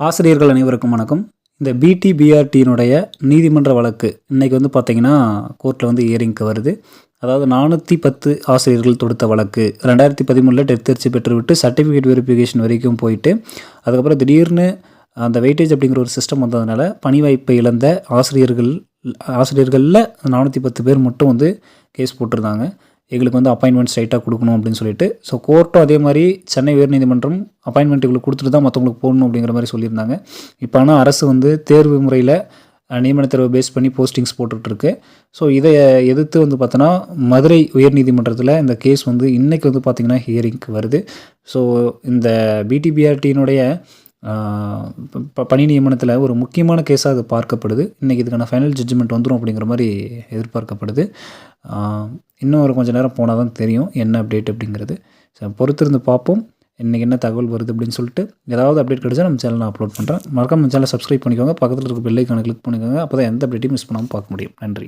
ஆசிரியர்கள் அனைவருக்கும் வணக்கம். இந்த பிடிபிஆர்டியினுடைய நீதிமன்ற வழக்கு இன்றைக்கி வந்து பார்த்திங்கன்னா கோர்ட்டில் வந்து இயரிங்க்கு வருது. அதாவது நானூற்றி பத்து ஆசிரியர்கள் தொடுத்த வழக்கு. ரெண்டாயிரத்தி பதிமூணில் டெத் தேர்ச்சி பெற்றுவிட்டு சர்டிஃபிகேட் வெரிஃபிகேஷன் வரைக்கும் போயிட்டு அதுக்கப்புறம் திடீர்னு அந்த வெயிட்டேஜ் அப்படிங்கிற ஒரு சிஸ்டம் வந்ததுனால பணி வாய்ப்பை இழந்த ஆசிரியர்கள் ஆசிரியர்களில் நானூற்றி பத்து பேர் மட்டும் வந்து கேஸ் போட்டிருந்தாங்க. எங்களுக்கு வந்து அப்பாயின்மெண்ட் ஸ்ட்ரைட்டாக கொடுக்கணும் அப்படின்னு சொல்லிட்டு. ஸோ கோர்ட்டும் அதே மாதிரி சென்னை உயர்நீதிமன்றம் அப்பாயின்மெண்ட் இவங்களுக்கு கொடுத்துட்டு தான் மற்றவங்களுக்கு போடணும் அப்படிங்கிற மாதிரி சொல்லியிருந்தாங்க. இப்போ ஆனால் அரசு வந்து தேர்வு முறையில் நியமன தேர்வை பேஸ் பண்ணி போஸ்டிங்ஸ் போட்டுட்ருக்கு. ஸோ இதை எதிர்த்து வந்து பார்த்தோன்னா மதுரை உயர்நீதிமன்றத்தில் இந்த கேஸ் வந்து இன்றைக்கி வந்து பார்த்திங்கன்னா ஹியரிங்க்கு வருது. ஸோ இந்த பிடிபிஆர்டியினுடைய பணி நியமனத்தில் ஒரு முக்கியமான கேஸாக அது பார்க்கப்படுது. இன்றைக்கி இதுக்கான ஃபைனல் ஜட்ஜ்மெண்ட் வந்துடும் அப்படிங்கிற மாதிரி எதிர்பார்க்கப்படுது. இன்னும் ஒரு கொஞ்சம் நேரம் போனால் தான் தெரியும் என்ன அப்டேட் அப்படிங்கிறது. ஸோ பொறுத்திருந்து பார்ப்போம். இன்றைக்கி என்ன தகவல் வருது அப்படின்னு சொல்லிட்டு ஏதாவது அப்டேட் கிடைச்சா நம்ம சேனல் அப்லோட் பண்ணுறேன் மறக்காம நம்ம சேனலை சப்ஸ்கிரைப் பண்ணிக்கோங்க. பக்கத்தில் இருக்க பெல்லைக்கான கிளிக் பண்ணிக்கோங்க. அப்போ தான் எந்த அப்டேட்டையும் மிஸ் பண்ணாமல் பார்க்க முடியும். நன்றி.